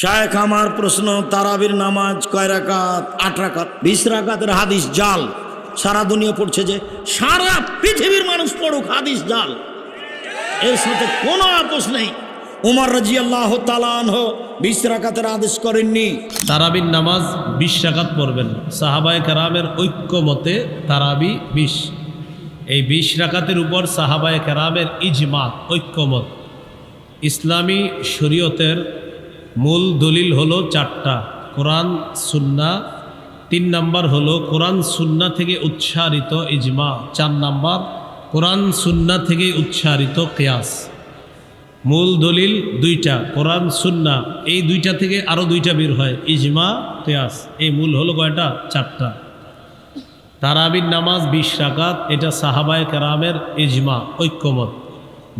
শায়েখ আমার প্রশ্ন, তারাবির নামাজ কয় রাকাত? আট রাকাত। বিশ রাকাতের হাদিস জাল। সারা দুনিয়া পড়ছে যে সারা পৃথিবীর মানুষ পড়ুক হাদিস জাল। এর সাথে কোনো আপোষ নেই। উমর রাজি আল্লাহ তালানহ বিশ রাকাতের আদেশ করেননি। তারাবির নামাজ বিশ রাকাত পড়বেন। সাহাবায় কেরামের ঐক্য মতে তারাবি বিশ। এই বিশ রাকাতের উপর সাহাবায় কেরামের ইজমাত, ঐক্যমত। ইসলামী শরীয়তের মূল দলিল হলো চারটা। কোরআন, সুন্না। তিন নাম্বার হলো কোরআন, সুন্না থেকে উচ্চারিত ইজমা। চার নাম্বার, কোরআন, সুন্না থেকে উচ্চারিত কেয়াস। মূল দলিল দুইটা, কোরআন, সুন্না। এই দুইটা থেকে আরও দুইটা বের হয়, ইজমা, কেয়াস। এই মূল হলো কয়টা? চারটা। তারাবির নামাজ বিশ রাকাত, এটা সাহাবায় কেরামের ইজমা, ঐক্যমত।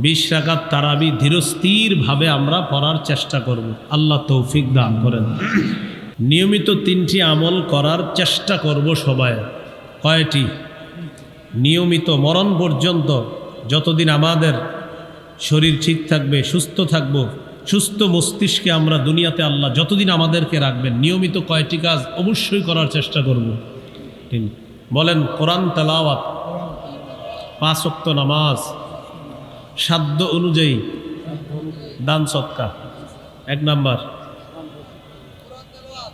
বিশ রাকাত তারাবি ধীরস্থিরভাবে আমরা পড়ার চেষ্টা করব। আল্লাহ তৌফিক দান করেন। নিয়মিত তিনটি আমল করার চেষ্টা করব সবাই। কয়টি? নিয়মিত মরণ পর্যন্ত যতদিন আমাদের শরীর ঠিক থাকবে, সুস্থ থাকব, সুস্থ মস্তিষ্কে আমরা দুনিয়াতে আল্লাহ যতদিন আমাদেরকে রাখবেন, নিয়মিত কয়টি কাজ অবশ্যই করার চেষ্টা করব। বলেন, কোরআন তালাওয়াত, পাঁচ ওয়াক্ত নামাজ সাধ্য অনুযায়ী দান সৎকা এক নাম্বার।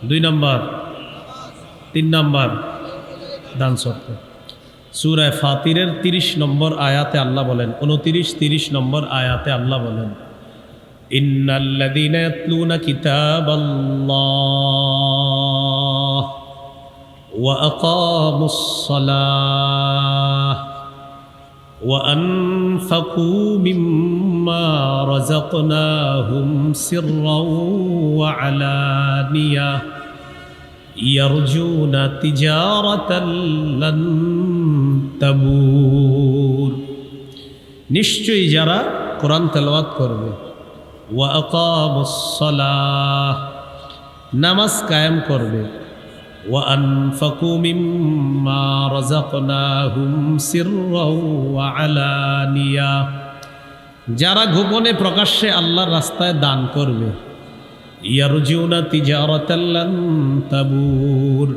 দুই নাম্বার। তিন নাম্বার। দান সৎকা সুরায় ফাতিরের তিরিশ নম্বর আয়াতে আল্লাহ বলেন, উনতিরিশ তিরিশ নম্বর আয়াতে আল্লাহ বলেন, ইন্নাল্লাযীনা ইয়াতলুনা কিতাবাল্লাহ ওয়া وأنفقوا مما رزقناهم سرا وعلانية يرجون تجارة لن تبور নিশ্চয়ই যারা কোরআন তেলাওয়াত করবে ওয়া আকামুসসালাহ নামাজ কায়েম করবে মিম্মা রাযাকনাহুম সিররাও ওয়া আলানিয়া যারা গোপনে প্রকাশ্যে আল্লাহর রাস্তায় দান করবে, ইয়ারজুনা তিজারাতাল্লান তাবুর।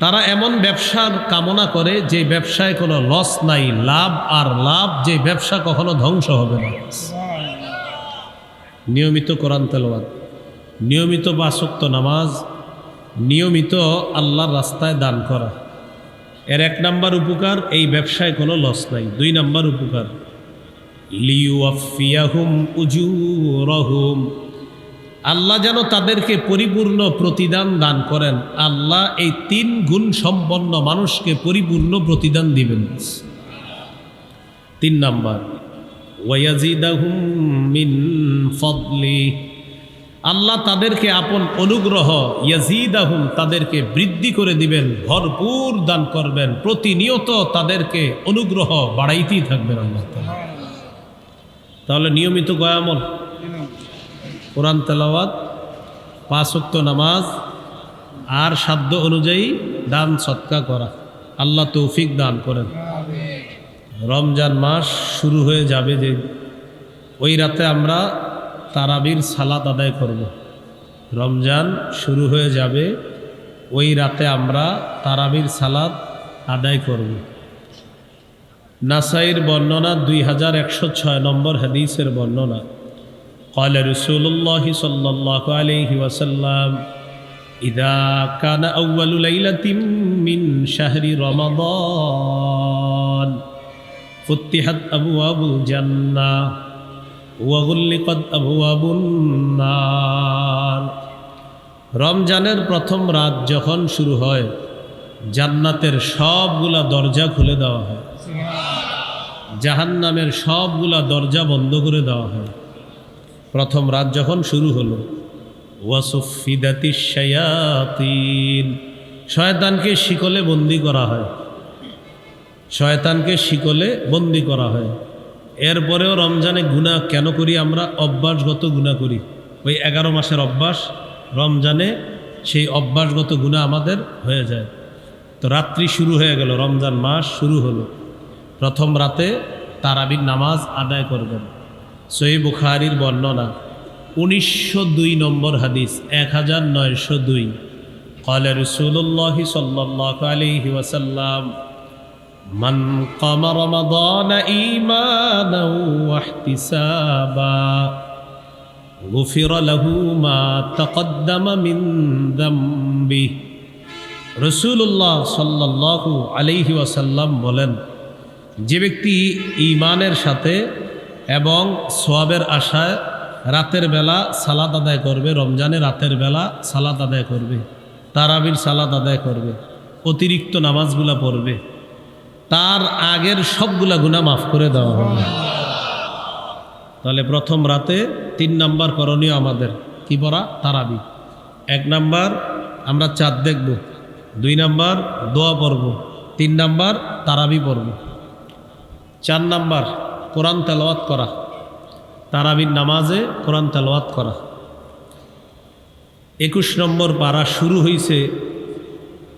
তারা এমন ব্যবসার কামনা করে যে ব্যবসায় কোনো লস নাই, লাভ আর লাভ যে ব্যবসা কখনো ধ্বংস হবে না। নিয়মিত কোরআন তেলাওয়াত, নিয়মিত বাসক্ত নামাজ নিয়মিত আল্লাহর রাস্তায় দান করা। এর এক নাম্বার উপকার, এই ব্যবসায় কোনো লস নাই। দুই নাম্বার উপকার লিউফিয়াহুম উজুরহুম। আল্লাহ যেন তাদেরকে পরিপূর্ণ প্রতিদান দান করেন। আল্লাহ এই তিন গুণ সম্পন্ন মানুষকে পরিপূর্ণ প্রতিদান দিবেন। তিন নাম্বার, ওয়াজিদাহুম মিন ফদলি। আল্লাহ তাদেরকে আপন অনুগ্রহ ইয়াজিদাহুম তাদেরকে বৃদ্ধি করে দিবেন, ভরপুর দান করবেন, প্রতিনিয়ত তাদেরকে অনুগ্রহ বাড়াইতেই থাকবেন আল্লাহ। তাহলে নিয়মিত গয়ামল কোরআন তেলাওয়াত পাঁচক্ত নামাজ, আর সাধ্য অনুযায়ী দান, সৎকা করা। আল্লাহ তৌফিক দান করেন। রমজান মাস শুরু হয়ে যাবে যে ওই রাতে আমরা তারাবির সালাত আদায় করব রমজান শুরু হয়ে যাবে ওই রাতে আমরা তারাবির সালাত আদায় করব নাসাইর বর্ণনা দুই হাজার একশো ছয় নম্বর হাদিসের বর্ণনা قال رسول الله صلى الله عليه وسلم إذا كان أول ليلة من شهر رمضان فتحت أبواب الجنة রমজানের প্রথম রাত যখন শুরু হয়, জান্নাতের সবগুলা দরজা খুলে দেওয়া হয়। জাহান্নামের সবগুলা দরজা বন্ধ করে দেওয়া হয়। প্রথম রাত যখন শুরু হলো শয়তানকে শিকলে বন্দি করা হয়। শয়তানকে শিকলে বন্দি করা হয়। এরপরেও রমজানে গুণা কেন করি আমরা? অভ্যাসগত গুণা করি। ওই এগারো মাসের অভ্যাস, রমজানে সেই অভ্যাসগত গুণা আমাদের হয়ে যায়। তো রাত্রি শুরু হয়ে গেল, রমজান মাস শুরু হলো। প্রথম রাতে তারাবির নামাজ আদায় করবেন। সই বুখারির বর্ণনা, উনিশশো দুই নম্বর হাদিস, এক হাজার নয়শো দুই। কলে রসুল্লাহ সাল্লাহ আলিহি ওয়াসাল্লাম من قام رمضان إيمانا واحتسابا غفر له ما تقدم من ذنبه রসুল্লাহ সাল্লাল্লাহু আলাইহি ওয়াসাল্লাম বলেন যে ব্যক্তি ইমানের সাথে এবং সোয়াবের আশায় রাতের বেলা সালাদ আদায় করবে রমজানে রাতের বেলা সালাদ আদায় করবে তারাবির সালাদ আদায় করবে অতিরিক্ত নামাজগুলা পড়বে তার আগের সবগুলা গুণা মাফ করে দেওয়া হবে। তাহলে প্রথম রাতে তিন নাম্বার করণীয় আমাদের, কি পড়া? তারাবি। এক নাম্বার, আমরা চাঁদ দেখব। দুই নাম্বার, দোয়া পর্ব তিন নাম্বার, তারাবি পর্ব চার নাম্বার, কোরআন তেলাওয়াত করা। তারাবির নামাজে কোরআন তেলাওয়াত করা। একুশ নম্বর পারা শুরু হয়েছে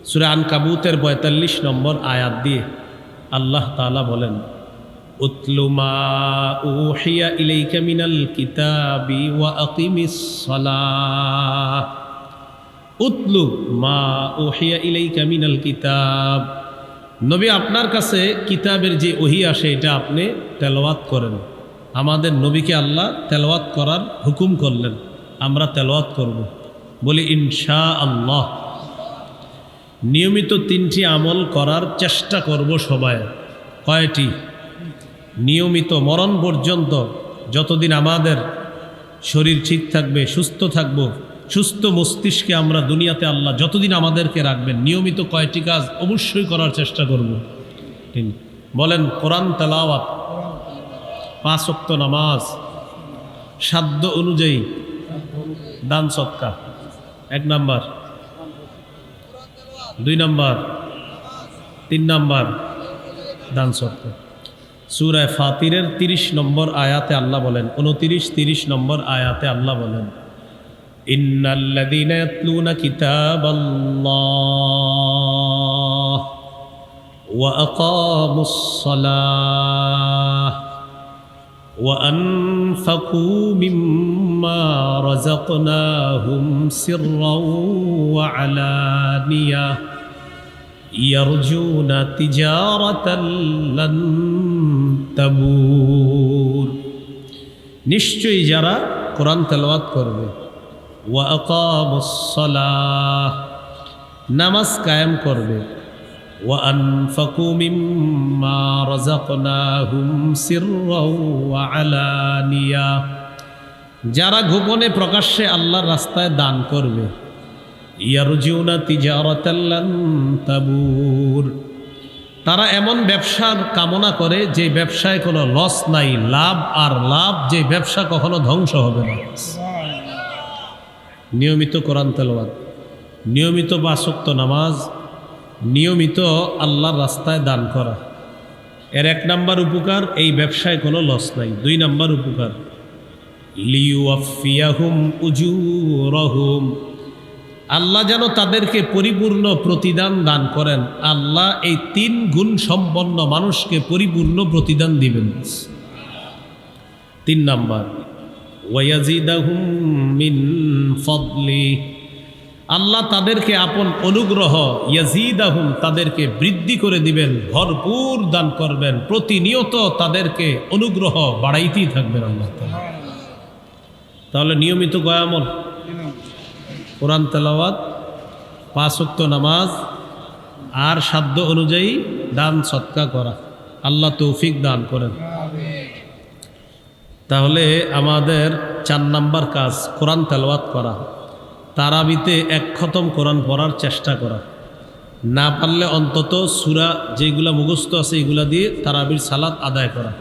সুরে আন কাবুতের পঁয়তাল্লিশ নম্বর আয়াত দিয়ে। আল্লাহ তালা বলেন কিতাবি ওয়া উতলু মা কিতাব। নবী আপনার কাছে কিতাবের যে ওহি আসে, এটা আপনি তেলাওয়াত করেন। আমাদের নবীকে আল্লাহ তেলাওয়াত করার হুকুম করলেন, আমরা তেলাওয়াত করব। বলি ইনশা আল্লাহ নিয়মিত তিনটি আমল করার চেষ্টা করব সবাই। কয়টি? নিয়মিত মরণ পর্যন্ত যতদিন আমাদের শরীর ঠিক থাকবে, সুস্থ থাকব, সুস্থ মস্তিষ্কে আমরা দুনিয়াতে আল্লাহ যতদিন আমাদেরকে রাখবেন, নিয়মিত কয়টি কাজ অবশ্যই করার চেষ্টা করব। বলেন কোরআন তেলাওয়াত, পাঁচ ওয়াক্ত নামাজ, সাধ্য অনুযায়ী দান সৎকা এক নাম্বার দুই নম্বর, তিন নম্বর দান সত্তা সুরায় ফাতিরের ৩০ নম্বর আয়াতে আল্লাহ বলেন, উনতিরিশ তিরিশ নম্বর আয়াতে আল্লাহ বলেন ইন্নাল্লাদিনা ইয়াতলুনা কিতাবাল্লাহ ওয়া আকামুস সালাহ ওয়া আনফাকু মিম্মা রাযাকনাহুম সিররাও ওয়া يرجون تجارة لن تبور নিশ্চয়ই যারা কোরআন তেলাওয়াত করবে ওয়া আকামুসসালাহ নামাজ কায়েম করবে ওয়া আনফাকু মিম্মা রাযাকনাহুম সিররাও ওয়া আলানিয়া যারা গোপনে প্রকাশ্যে আল্লাহর রাস্তায় দান করবে তাবুর। তারা এমন ব্যবসার কামনা করে যে ব্যবসায় কোনো লস নাই, লাভ আর লাভ যে ব্যবসা কখনো ধ্বংস হবে না। নিয়মিত কোরআন তেলাওয়াত, নিয়মিত বাসক্ত নামাজ, নিয়মিত আল্লাহর রাস্তায় দান করা। এর এক নাম্বার উপকার, এই ব্যবসায় কোনো লস নাই। দুই নাম্বার উপকার লিউফিয়াহুম উজুরহুম। আল্লাহ যেন তাদেরকে পরিপূর্ণ প্রতিদান দান করেন। আল্লাহ এই তিন গুণ সম্পন্ন মানুষকে পরিপূর্ণ প্রতিদান দিবেন। তিন নাম্বার মিন ফদলি। আল্লাহ তাদেরকে আপন অনুগ্রহ, ইয়াজিদাহুম তাদেরকে বৃদ্ধি করে দিবেন, ভরপুর দান করবেন, প্রতিনিয়ত তাদেরকে অনুগ্রহ বাড়াইতেই থাকবেন আল্লাহ। তাহলে নিয়মিত গয়ামল কোরআন তেলাওয়াত পাঁচক্ত নামাজ, আর সাধ্য অনুযায়ী দান, সৎকা করা। আল্লাহ তৌফিক দান করেন। তাহলে আমাদের চার নাম্বার কাজ, কোরআন তেলাওয়াত করা। তারাবিতে এক খতম কোরআন পড়ার চেষ্টা করা। না পারলে অন্তত সুরা যেগুলা মুখস্থ আছে এগুলা দিয়ে তারাবির সালাত আদায় করা।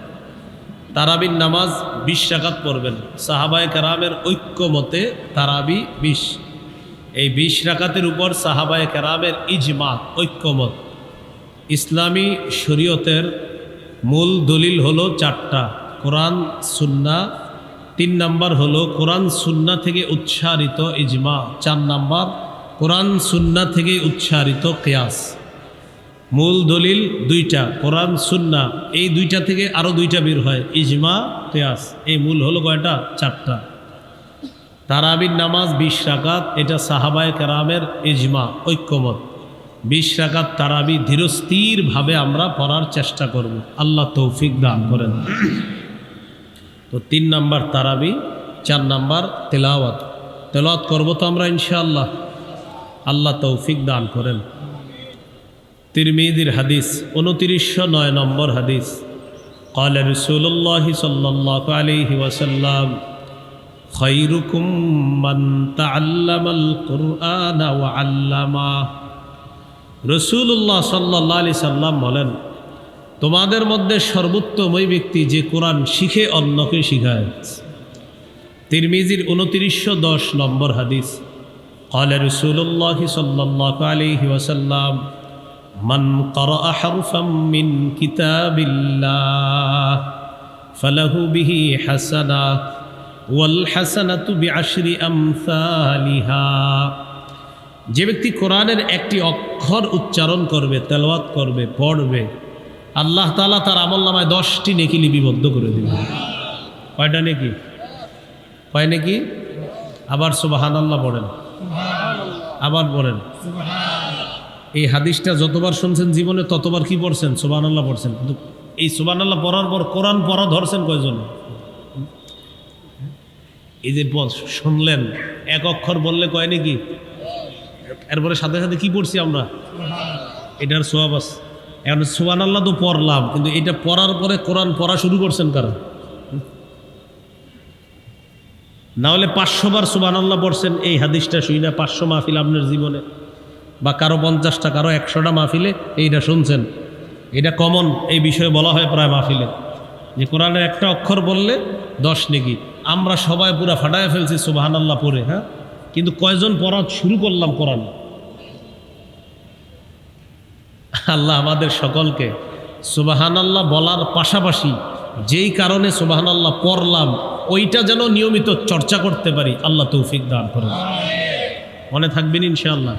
তারাবির নামাজ বিশ রাকাত পড়বেন। সাহাবায় কারামের ঐক্য মতে তারাবি বিশ। এই বিশ রাকাতের উপর সাহাবায় কারামের ইজমাত ঐক্যমত। ইসলামী শরীয়তের মূল দলিল হলো চারটা। কোরআন, সুন্না। তিন নাম্বার হলো কোরআন, সুন্না থেকে উচ্চারিত ইজমা। চার নাম্বার, কোরআন, সুন্না থেকে উচ্চারিত কেয়াস। মূল দলিল দুইটা, কোরআন, সুন্না। এই দুইটা থেকে আরও দুইটা বের হয়, ইজমা, কেয়াস। এই মূল হলো কয়টা? চারটা। তারাবির নামাজ বিশ রাকাত এটা সাহাবায় কেরামের ইজমা ঐক্যমত বিশ রাকাত তারাবি ধীরস্থিরভাবে আমরা পড়ার চেষ্টা করব আল্লাহ তৌফিক দান করেন তো তিন নাম্বার তারাবি চার নাম্বার তেলাওয়াত তেলাওয়াত করবো তো আমরা ইনশাআল্লাহ আল্লাহ তৌফিক দান করেন তিরমিদির হাদিস উনতিরিশশো নয় নম্বর হাদিস قال رسول الله صلى الله عليه وسلم خيركم من تعلم القرآن وعلمه রসুল্লাহ সাল্লাহ আলি সাল্লাম বলেন তোমাদের মধ্যে সর্বোত্তম ওই ব্যক্তি যে কোরআন শিখে অন্যকে শিখায় তিরমিজির উনতিরিশশো দশ নম্বর হাদিস قال رسول الله صلى الله عليه وسلم من قرأ حرفا من كتاب الله فله به ওয়াল বিআশরি আমসালিহা। যে ব্যক্তি কোরআনের একটি অক্ষর উচ্চারণ করবে, তেলাওয়াত করবে, পড়বে, আল্লাহ তালা তার আমল নামায় দশটি নেকি লিপিবদ্ধ করে দেবে। কয়টা নেকি? কয় নেকি? আবার সুবাহান আল্লাহ পড়েন। আবার পড়েন। এই হাদিসটা যতবার শুনছেন জীবনে ততবার কি পড়ছেন? সুবাহান আল্লাহ পড়ছেন। কিন্তু এই সুবাহান আল্লাহ পড়ার পর কোরআন পড়া ধরছেন কয়জনে? এই যে শুনলেন? এক অক্ষর বললে কয় নাকি? এরপরে সাথে সাথে কি পড়ছি আমরা? এটার সোয়াব আছে। এখন সোয়ান আল্লাহ তো পড়লাম, কিন্তু এটা পড়ার পরে কোরআন পড়া শুরু করছেন কারণ না হলে পাঁচশো বার সুবান আল্লাহ পড়ছেন, এই হাদিসটা শুই না, পাঁচশো মাহফিল আপনার জীবনে। বা কারও পঞ্চাশটা, কারও একশোটা মাহফিলে এইটা শুনছেন। এটা কমন এই বিষয়ে বলা হয় প্রায় মাহফিলে। যে কোরআনের একটা অক্ষর বললে দশ নেকি? আমরা সবাই পুরা ফাটায় ফেলছি সুবাহান আল্লাহ পড়ে হ্যাঁ? কিন্তু কয়জন পড়া শুরু করলাম কোরআন? আল্লাহ আমাদের সকলকে সুবাহান আল্লাহ বলার পাশাপাশি যেই কারণে সুবাহান আল্লাহ পড়লাম, ওইটা যেন নিয়মিত চর্চা করতে পারি, আল্লাহ তৌফিক দান করেন। মনে থাকবেন ইনশাআল্লাহ।